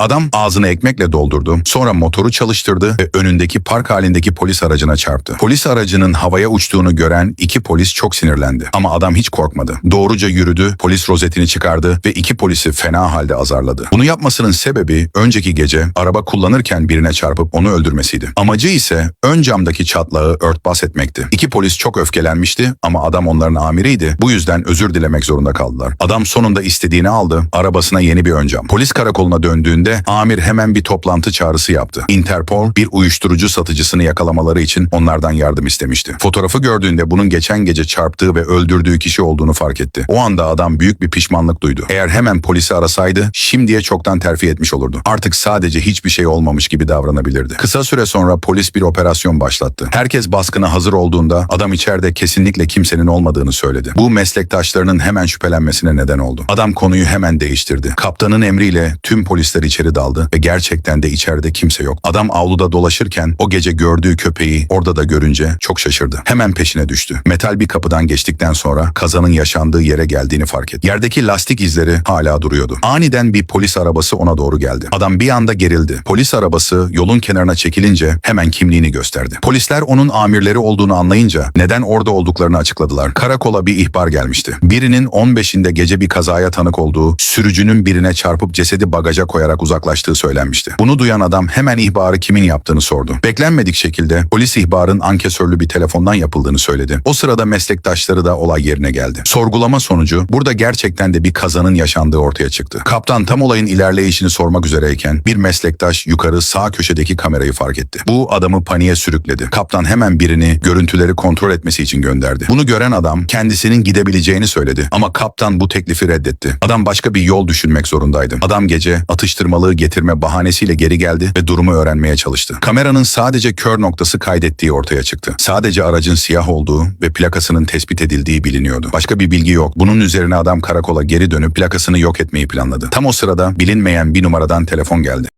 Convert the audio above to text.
Adam ağzını ekmekle doldurdu. Sonra motoru çalıştırdı ve önündeki park halindeki polis aracına çarptı. Polis aracının havaya uçtuğunu gören iki polis çok sinirlendi. Ama adam hiç korkmadı. Doğruca yürüdü, polis rozetini çıkardı ve iki polisi fena halde azarladı. Bunu yapmasının sebebi önceki gece araba kullanırken birine çarpıp onu öldürmesiydi. Amacı ise ön camdaki çatlağı örtbas etmekti. İki polis çok öfkelenmişti ama adam onların amiriydi. Bu yüzden özür dilemek zorunda kaldılar. Adam sonunda istediğini aldı. Arabasına yeni bir ön cam. Polis karakoluna döndüğünde amir hemen bir toplantı çağrısı yaptı. Interpol bir uyuşturucu satıcısını yakalamaları için onlardan yardım istemişti. Fotoğrafı gördüğünde bunun geçen gece çarptığı ve öldürdüğü kişi olduğunu fark etti. O anda adam büyük bir pişmanlık duydu. Eğer hemen polisi arasaydı şimdiye çoktan terfi etmiş olurdu. Artık sadece hiçbir şey olmamış gibi davranabilirdi. Kısa süre sonra polis bir operasyon başlattı. Herkes baskına hazır olduğunda adam içeride kesinlikle kimsenin olmadığını söyledi. Bu meslektaşlarının hemen şüphelenmesine neden oldu. Adam konuyu hemen değiştirdi. Kaptanın emriyle tüm polisler içeri daldı ve gerçekten de içeride kimse yok. Adam avluda dolaşırken o gece gördüğü köpeği orada da görünce çok şaşırdı. Hemen peşine düştü. Metal bir kapıdan geçtikten sonra kazanın yaşandığı yere geldiğini fark etti. Yerdeki lastik izleri hala duruyordu. Aniden bir polis arabası ona doğru geldi. Adam bir anda gerildi. Polis arabası yolun kenarına çekilince hemen kimliğini gösterdi. Polisler onun amirleri olduğunu anlayınca neden orada olduklarını açıkladılar. Karakola bir ihbar gelmişti. Birinin 15'inde gece bir kazaya tanık olduğu, sürücünün birine çarpıp cesedi bagaja koyarak uzaklaştığı söylenmişti. Bunu duyan adam hemen ihbarı kimin yaptığını sordu. Beklenmedik şekilde polis ihbarın ankesörlü bir telefondan yapıldığını söyledi. O sırada meslektaşları da olay yerine geldi. Sorgulama sonucu burada gerçekten de bir kazanın yaşandığı ortaya çıktı. Kaptan tam olayın ilerleyişini sormak üzereyken bir meslektaş yukarı sağ köşedeki kamerayı fark etti. Bu adamı paniğe sürükledi. Kaptan hemen birini görüntüleri kontrol etmesi için gönderdi. Bunu gören adam kendisinin gidebileceğini söyledi ama kaptan bu teklifi reddetti. Adam başka bir yol düşünmek zorundaydı. Adam gece atıştırmalığı getirme bahanesiyle geri geldi ve durumu öğrenmeye çalıştı. Kameranın sadece kör noktası kaydettiği ortaya çıktı. Sadece aracın siyah olduğu ve plakasının tespit edildiği biliniyordu. Başka bir bilgi yok. Bunun üzerine adam karakola geri dönüp plakasını yok etmeyi planladı. Tam o sırada bilinmeyen bir numaradan telefon geldi.